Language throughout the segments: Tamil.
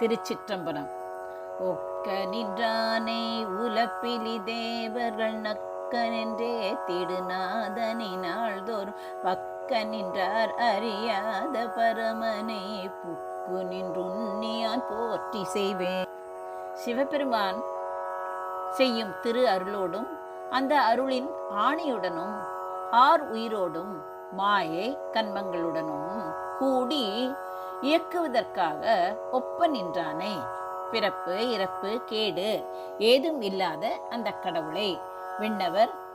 திருச்சிற்றம்பலம். ஒக்க நின்றானே உலப்பிலி தேவர்கள் நக்க நின்றே திடுநாதனி நாள்தோறும் பக்க நின்றார் அறியாத பரமனே புக்கு நின்றுண்ணியான் போற்றி செய்வேன். சிவபெருமான் செய்யும் திரு அருளோடும் அந்த அருளின் ஆணையுடனும் ஆர் உயிரோடும் மாயை கண்மங்களுடனும் கூடி இயக்குவதற்காக ஒப்ப நின்றானே. பிறப்பு இறப்பு கேடு ஏதும் இல்லாத அந்த கடவுளை.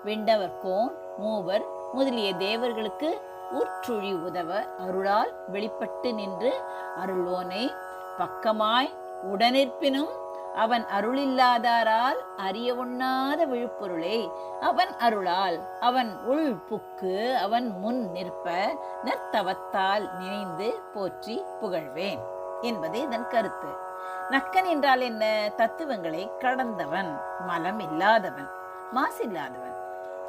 விண்ணவர் கோன் மூவர் முதலிய தேவர்களுக்கு உற்றுழி உதவ அருளால் வெளிப்பட்டு நின்று அருள்வோனை. பக்கமாய் உடனிருப்பினும் அவன் அருளில்லாதாரால் அறிய உண்ணாத விழுப்பொருளே. அவன் அருளால் அவன் உள் புக்கு அவன் முன் நிற்ப நற்தவத்தால் நினைந்து போற்றி புகழ்வேன் என்பது இதன் கருத்து. நக்கன் என்றால் என்ன? தத்துவங்களை கடந்தவன் மலம் இல்லாதவன் மாசில்லாதவன்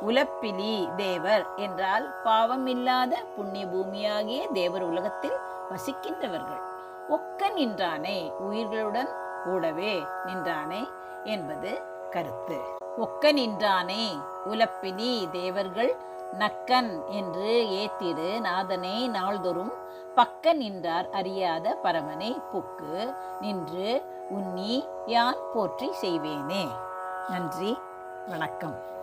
உலப்பிலி தேவர் என்றால் பாவம் இல்லாத புண்ணிய பூமியாகிய தேவர் உலகத்தில் வசிக்கின்றவர்கள். ஒக்கன் என்றானே உயிர்களுடன் கூடவே நின்றானே என்பது கருத்து. ஒக்க நின்றானே உலப்பினி தேவர்கள் நக்கன் என்று ஏத்திடு நாதனை நாள்தோறும். பக்க நின்றார் அறியாத பரமனை புக்கு நின்று உன்னி யான் போற்றி செய்வேனே. நன்றி வணக்கம்.